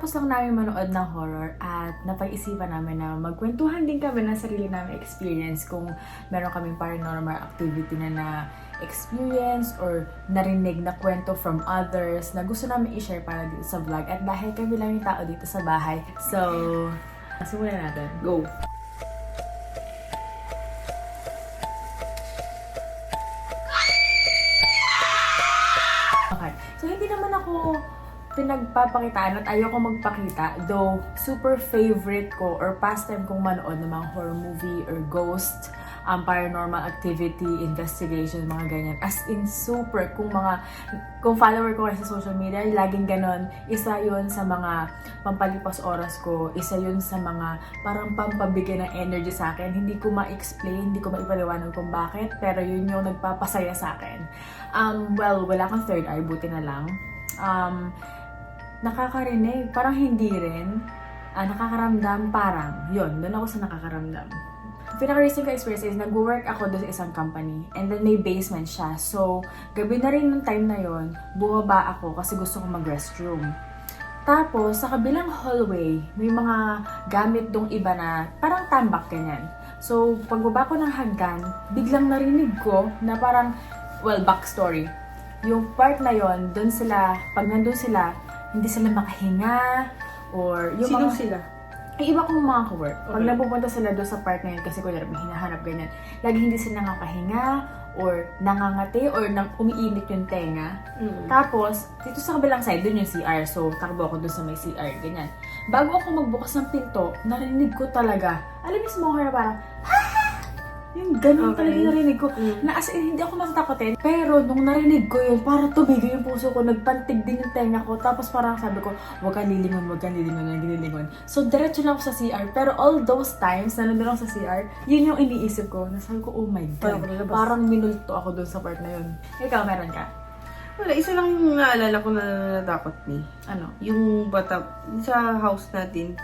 Kakatapos lang namin manood ng horror at napag-isipan namin na magkwentuhan din kami ng sarili namin experience kung meron kaming paranormal activity na na experience or narinig na kwento from others na gusto namin i-share para dito sa vlog. At dahil kami lang yung tao dito sa bahay, so, simulan natin. Go. Okay. So, hindi naman ako pinagpapakitaan at ayoko magpakita. Though, super favorite ko or pastime kong manood ng mga horror movie or ghost, um, paranormal activity, investigation, mga ganyan. As in, super. Kung mga, kung follower ko sa social media, laging ganon. Isa yun sa mga pampalipas oras ko. Isa yun sa mga parang pampabigay ng energy sa akin. Hindi ko ma-explain, hindi ko maipaliwanag kung bakit, pero yun yung nagpapasaya sa akin. Um, well, wala kang third eye, buti na lang. Um, nakakarinig, parang hindi rin. Ah, nakakaramdam, parang. Yun, doon ako sa nakakaramdam. Pinaka-recent ko experience is nag-work ako doon sa isang company and then may basement siya. So, gabi na rin nung time na yon bumaba ako kasi gusto ko mag-restroom. Tapos, sa kabilang hallway, may mga gamit dong iba na parang tambak ganyan. So, pagbaba ko ng hagdan, biglang narinig ko na parang, well, backstory. Yung part na yon doon sila, pag nandun sila, hindi sila makahinga, or yung Sino mga... sila? Yung iba kong mga ka-work, pag Okay. napupunta sila doon sa part na yun, kasi kunyari may hinahanap ganyan, lagi hindi sila nakakahinga, or nangangati, or nang umiinit yung tenga. Mm. Tapos, dito sa kabilang side, doon yung CR. So, takbo ako doon sa may CR, ganyan. Bago ako magbukas ng pinto, narinig ko talaga, alam mo mga na parang, "Ah!" Yung ganun Okay. talaga yung narinig ko. Mm. Na as in, hindi ako matatakotin. Pero nung narinig ko yun, parang tumigil yung puso ko, nagpantig din yung tenga ko. Tapos parang sabi ko, huwag kang lilingon, huwag kang lilingon, huwag kang lilingon. So, diretso lang ako sa CR. Pero all those times na nandun ako sa CR, yun yung iniisip ko. Na sabi ko, oh my God. Parang lalabas. Parang minulto ako dun sa part na yun. Ikaw, meron ka? Wala, isa lang yung naalala ko na natakot ni. Ano? Yung bata, sa house natin,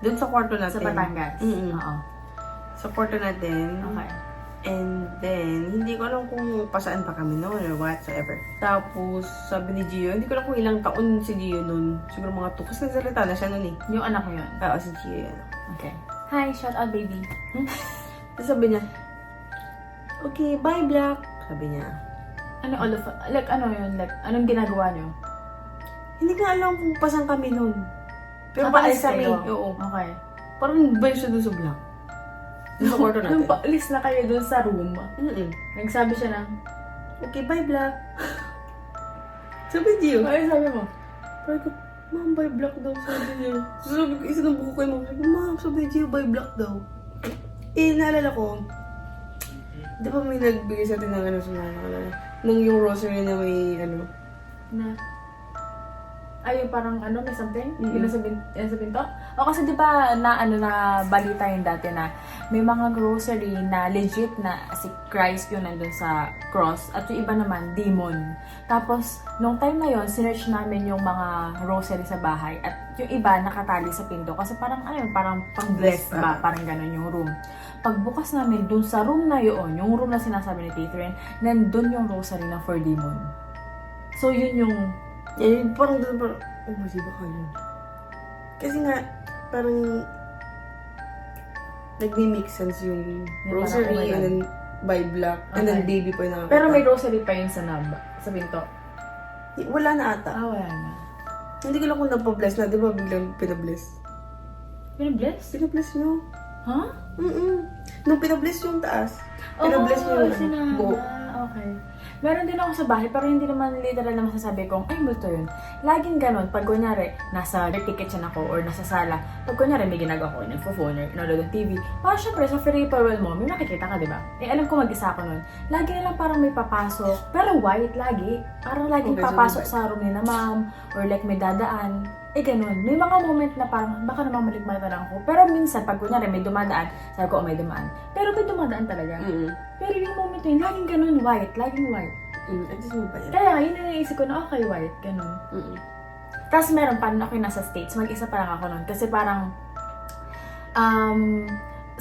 doon sa kwarto natin. Sa Batangas? Mm-mm. Oo. Sa kwarto natin. Okay. And then, hindi ko alam kung pasaan pa kami noon or whatsoever. Tapos, sabi ni Gio, hindi ko alam kung ilang taon si Gio noon. Siguro mga 2. Kasi nagsalita na siya noon eh. Yung anak ko yun. Oo, si Gio yan. Okay. Hi, shout out baby. Tapos sabi niya, okay, bye Black. Sabi niya. Ano all of, like ano yun, like, anong ginagawa niyo? Hindi ko alam kung pasan kami noon. Pero Paalis paalis kami. Oo. Okay. Parang ba siya doon sa Black? Sa kwarto natin. Nung paalis na kayo dun sa room, Mm-mm. nagsabi siya ng, Okay, bye Black. sabi Gio. ano sabi mo? Sabi ko, Ma'am, by black daw, sabi niya. So, sabi ko, isa ng buko kay Ma'am. Sabi ko, Ma'am, sabi ni Gio, by black daw. Eh, naalala ko, di ba may nagbigay sa atin ng ano, sa mga nakalala? Nung yung rosary na may, ano, Na, ay, yung parang ano, may something? Mm-mm. Yung nasa, bin, yung nasa pinto? O kasi di ba na ano na balita yung dati na may mga grocery na legit na si Christ yung nandun sa cross at yung iba naman demon. Tapos, nung time na yon sinearch namin yung mga grocery sa bahay at yung iba nakatali sa pinto kasi parang ano yun, parang pang-bless ba? Parang ganun yung room. Pagbukas namin dun sa room na yun, yung room na sinasabi ni Catherine, nandun yung rosary ng for demon. So, yun yung yan, yung parang doon, parang, oh, masi ba ka yun? Kasi nga, parang, nag-make sense yung rosary, oh and then, by black, and then Okay. baby pa yung nakakita. Pero may rosary pa yun sa naba, sa pinto. Wala na ata. Ah, wala na. Hindi ko lang kung napabless na, di ba biglang pinabless? Pinabless? Pinabless nyo? Ha? Mm-mm. Nung pinabless yung taas, pinabless nyo yung buo. Okay. Meron din ako sa bahay, pero hindi naman literal na masasabi kong, ay, multo yun. Laging ganun, pag kunyari, nasa kitchen ako or nasa sala, pag kunyari may ginagawa ko, nagpo-phone or nanonood ng TV, parang syempre, sa free parallel mo, may makikita ka, di ba? Eh, alam ko mag-isa ako nun. Lagi na lang parang may papasok, pero white lagi. Parang laging Okay, so papasok sa room ni na ma'am, or like may dadaan. Eh, ganun. May mga moment na parang, baka naman malikmata lang ako. Pero minsan, pag kunyari may dumadaan, sabi ko, oh, may dumaan. Pero may dumadaan talaga. Mm-mm. Pero yung moment na yun, laging ganun, white. Laging white. Mm, at mo ba yan? Kaya yun ang naisip ko na, okay, white. Ganun. Mm-mm. Tapos meron pa, ako yung nasa States, mag-isa pa lang ako nun. Kasi parang, um,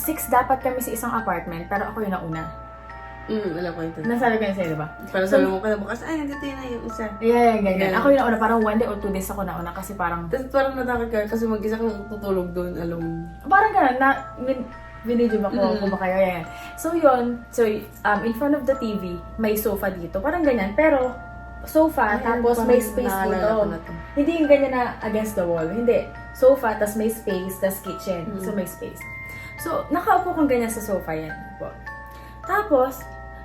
six dapat kami sa isang apartment, pero ako yung nauna. Mm, alam ko ito. Nasabi ko yun sa'yo, di ba? Para sabi mo ka bukas, ay, nandito yun na yung isa. Yeah, yeah, ganyan. Ganyan. Ako yung nauna, parang one day or two days ako nauna kasi parang, Tapos parang natakot ka kasi mag-isa kang tutulog doon alone. parang gano'n, na, min, binidyo ba ko Mm. kayo, yan. So yun, so um, in front of the TV, may sofa dito, parang ganyan, pero sofa, Ay, tapos parang may space dito. na. Hindi yung ganyan na against the wall, hindi. Sofa, tapos may space, tapos kitchen, Mm. so may space. So, nakaupo kang ganyan sa sofa yan. Po. Tapos,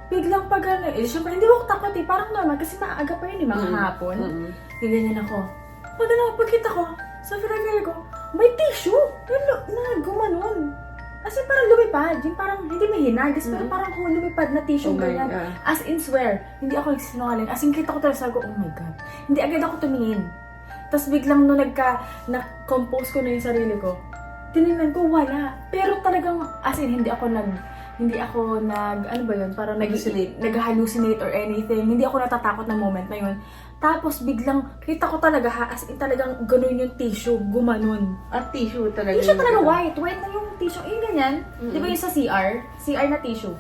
biglang pag ano, eh, syempre hindi ako takot eh, parang normal, kasi maaga pa yun eh, mga Mm. hapon. Mm-mm. Ganyan ako. Pag ano, pagkita ko, sa feel ko, may tissue na, na gumanon. As in, parang lumipad. Yung parang, hindi may hinagas, pero Mhm. parang kung lumipad na tissue Oh ganyan. God. As in, swear, hindi ako nagsisinungaling. As in, kita ko talaga, sabi ko, oh my God. Hindi agad ako tumingin. Tapos biglang nung nagka, na-compose ko na yung sarili ko, tinignan ko, wala. Pero talagang, as in, hindi ako nag, hindi ako nag, ano ba yun, parang nag, Hallucinate. nag-hallucinate or anything. Hindi ako natatakot ng moment na yun. Tapos biglang, kita ko talaga ha, as in talagang ganun yung tissue, gumanon. At tissue talaga. Tissue talaga white, white na yung tissue. Yung ganyan, Mm-mm. di ba yung sa CR? CR na tissue.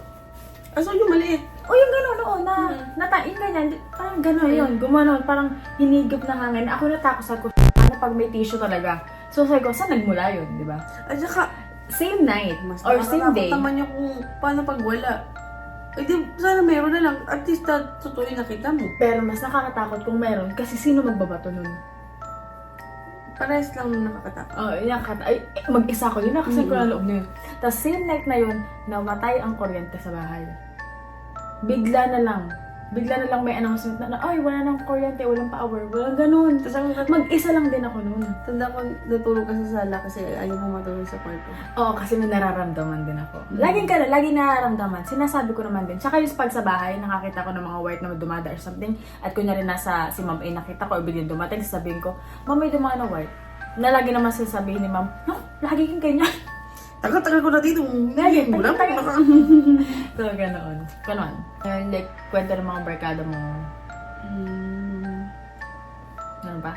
Ah, so yung maliit. O yung gano'n, oo, na, Mm. natain ganyan, parang gano'n yun, gumanon, parang hinigop na hangin. Ako natakot sa ko, ano pag may tissue talaga. So sabi ko, saan nagmula yun, di ba? At saka, Same night, mas or same day. naman yung kung paano pag wala. Eh di, sana meron na lang. At least na totoo yung nakita mo. Pero mas nakakatakot kung meron, kasi sino magbabato nun? Parehas lang nakakatakot. Oh, yan ka. Ay, eh, mag-isa ko. Yun nakasal ko Mm. na loob na yun. Tapos same night na yun, namatay ang kuryente sa bahay. Bigla na lang. Bigla na lang may announcement na, na ay, wala nang kuryente, walang power, walang ganun. Tapos ako, Mag-isa lang din ako noon. tanda ko natulog ka sa sala kasi ayaw mo matulog sa kwarto. Oo, kasi may nararamdaman din ako. Mm. Laging ka laging nararamdaman. Sinasabi ko naman din. Tsaka yung pag sa bahay, nakakita ko ng mga white na dumada or something. At kunyari nasa si ma'am ay nakita ko or biglang dumating, sasabihin ko, ma'am may dumaan na white. Na lagi naman sasabihin ni ma'am, no, lagi kang ganyan. Tagal-tagal ko na dito. Lagi, Hindi mo lang. so, ganoon. Ganon. And like, kwento ng mga barkada mo. Hmm. Ano ba?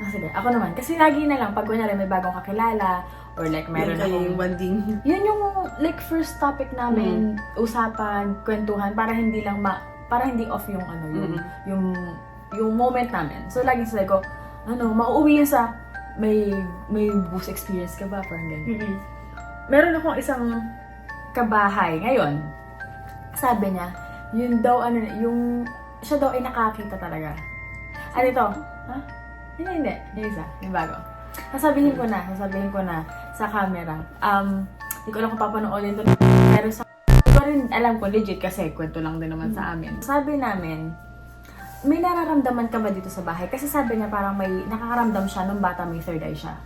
Ah, sige. Ako naman. Kasi lagi na lang, pag kunyari may bagong kakilala, or like Meron kayo akong... yung banding. Yun yung like first topic namin, usapan, kwentuhan para hindi lang ma para hindi off yung ano yung Mm. yung yung moment namin. So laging sabi ko, ano, mauuwi yun sa may may boost experience ka ba parang ganyan. Meron akong isang kabahay ngayon. Sabi niya, yun daw ano yung siya daw ay nakakita talaga. Ano ito? Ha? Hindi, hindi. Yung isa. Yung bago. Sasabihin ko na. Sasabihin ko na sa camera. Um, hindi ko alam kung papanoodin ito. Pero sa... Hindi ko rin alam ko legit kasi kwento lang din naman sa amin. Sabi namin, may nararamdaman ka ba dito sa bahay? Kasi sabi niya parang may nakakaramdam siya nung bata may third eye siya.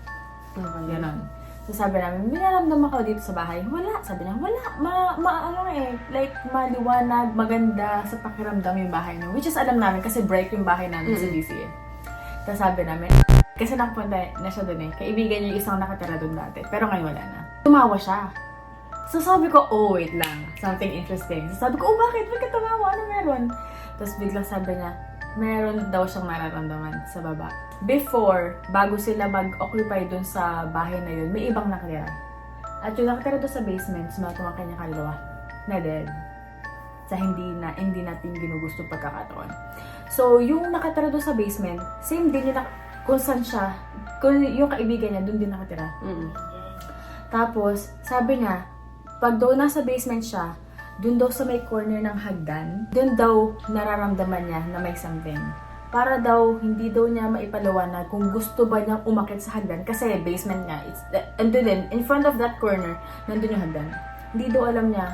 Okay. Ganon. So sabi namin, may nararamdaman ka dito sa bahay? Wala. Sabi niya, wala. Ma, ma ano eh, like maliwanag, maganda sa pakiramdam yung bahay niyo. Which is alam namin kasi break yung bahay namin sa Mm. BCA. Tapos sabi namin, kasi nakapunta na siya doon eh. Kaibigan niya yung isang nakatira doon dati. Pero ngayon wala na. Tumawa siya. So sabi ko, oh wait lang. Something interesting. So sabi ko, oh bakit? Bakit tumawa? Ano meron? Tapos biglang sabi niya, meron daw siyang nararamdaman sa baba. Before, bago sila mag-occupy doon sa bahay na yun, may ibang nakatira. At yung nakatira doon sa basement, sumatong ang kanyang kaluluwa, na dead. Sa hindi na hindi natin ginugusto pagkakataon. So, yung nakatira doon sa basement, same din yung kung saan siya, kung yung kaibigan niya, doon din nakatira. Mm. Tapos, sabi niya, pag daw nasa basement siya, dun daw sa may corner ng hagdan, dun daw nararamdaman niya na may something. Para daw, hindi daw niya maipaliwanag kung gusto ba niyang umakit sa hagdan. Kasi basement nga, it's, and din, in front of that corner, nandun yung hagdan. Hindi daw alam niya,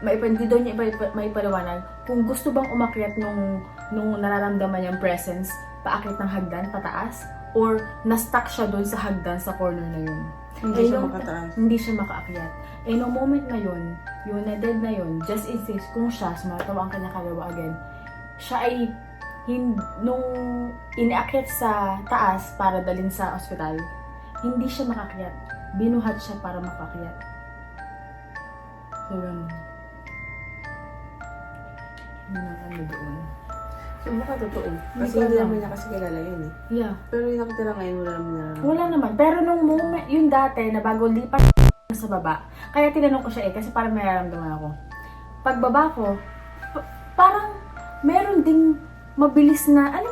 maipa, hindi daw niya ipa- maipaliwanag kung gusto bang umakyat nung, nung nararamdaman niyang presence, paakit ng hagdan, pataas, or na-stuck siya dun sa hagdan sa corner na yun. Hindi Eh, siya nung- makataas. Hindi siya makaakyat. Eh, no moment na yun, yung na-dead na yun, just in case kung siya, sumatawa ang kanya kalawa again, siya ay hin, nung iniakyat sa taas para dalhin sa ospital, hindi siya makakyat. Binuhat siya para makakyat. So, ganun. Yun ang ano doon. So, baka totoo. Hindi Kasi ko hindi alam. namin niya kasi kilala yun eh. Yeah. Pero yung nakatira ngayon, wala naman nararamdaman. Wala naman. Pero nung moment, yung dati na bago lipat sa baba, kaya tinanong ko siya eh, kasi parang may nararamdaman ako. pagbaba ko, pa- parang meron ding mabilis na, alam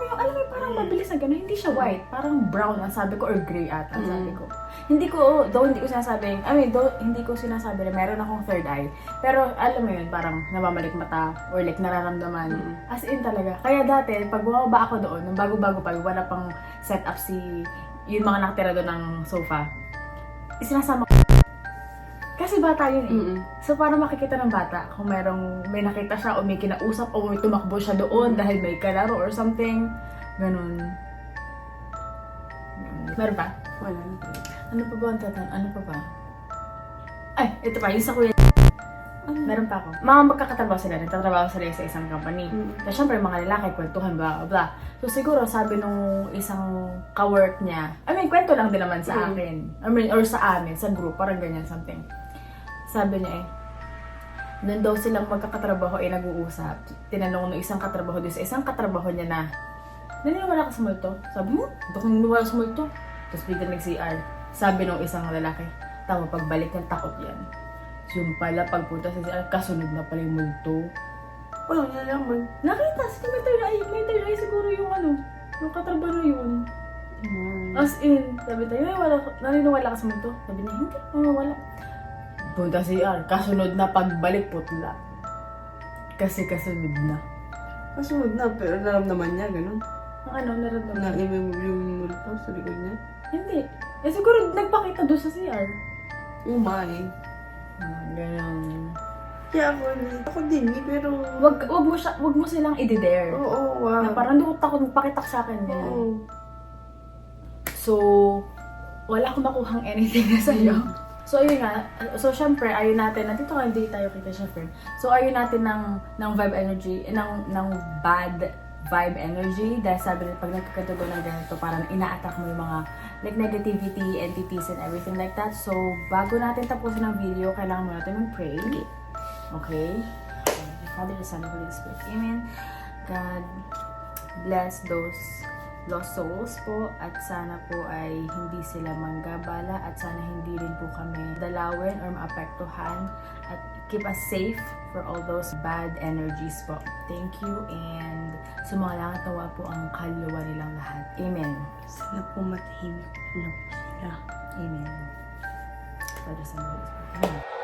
mabilis na gano'n, hindi siya white, parang brown ang sabi ko, or gray ata ang sabi Mm. ko. Hindi ko, though hindi ko sinasabing, I mean, though hindi ko sinasabi na meron akong third eye, pero alam mo yun, parang namamalik mata, or like nararamdaman, Mm. as in talaga. Kaya dati, pag bumaba ako doon, nung bago-bago pa, wala pang set up si, yung mga nakatira doon ng sofa, isinasama ko. Kasi bata yun eh. Mm-mm. So, para makikita ng bata kung merong may nakita siya o may kinausap o may tumakbo siya doon dahil may kalaro or something. Ganun. Meron pa? Wala. Ano pa ba ang tatan? Ano pa ba? Ay, ito pa. Yung sa kuya. Ano? Meron pa ako. Mga magkakatrabaho sila. Nagtatrabaho sila sa isang company. Mm. Tapos syempre, mga lalaki, kwentuhan, blah, blah, blah. So, siguro, sabi nung isang kawork niya, I mean, kwento lang din naman sa Mm. akin. I mean, or sa amin, sa group, parang ganyan, something. Sabi niya eh, doon daw silang magkakatrabaho ay nag-uusap. Tinanong ng isang katrabaho doon sa isang katrabaho niya na, naniniwala ka sa multo? Sabi mo, hindi ko naniniwala sa multo. Tapos biglang nag-CR. Sabi nung isang lalaki, tama, pagbalik ng takot yan. Yung pala, pagpunta sa CR, kasunod na pala yung multo. Wala, wala naman. Nakita, sige, may third eye, may third eye siguro yung ano, yung katrabaho yun. Mm. As in, sabi tayo, ka- naniniwala ka sa multo? Sabi niya, hindi, naniniwala. Punta si R, kasunod na pagbalik putla. Kasi kasunod na. Kasunod na, pero naramdaman niya, ganun. Ang ano, naramdaman Na niya? yung, yung multo sa likod niya. Hindi. Eh siguro nagpakita doon sa CR. Umay. Ah, ganun. Kaya ako, ako din eh, pero... Wag, wag mo siya, wag mo silang i-dare. Oo, wow. Na parang doon takot magpakita ka sa akin. Oo. ganun. So, wala akong makuhang anything na sa'yo. So, ayun nga. So, syempre, ayun natin. Nandito ka, hindi tayo kita, syempre. So, ayun natin ng, ng vibe energy, ng, ng bad vibe energy. Dahil sabi nila, pag nagkakanto doon ng ganito, parang ina-attack mo yung mga like negativity, entities, and everything like that. So, bago natin tapusin ang video, kailangan mo natin mag-pray. Okay? Father, the Son, Holy Spirit. Amen. God, bless those lost souls po at sana po ay hindi sila manggabala at sana hindi rin po kami dalawin or maapektuhan at keep us safe for all those bad energies po. Thank you and sumangalangat nawa po ang kaluluwa nilang lahat. Amen. Sana po matahimik na po sila. Amen. Father, Son, Holy Spirit.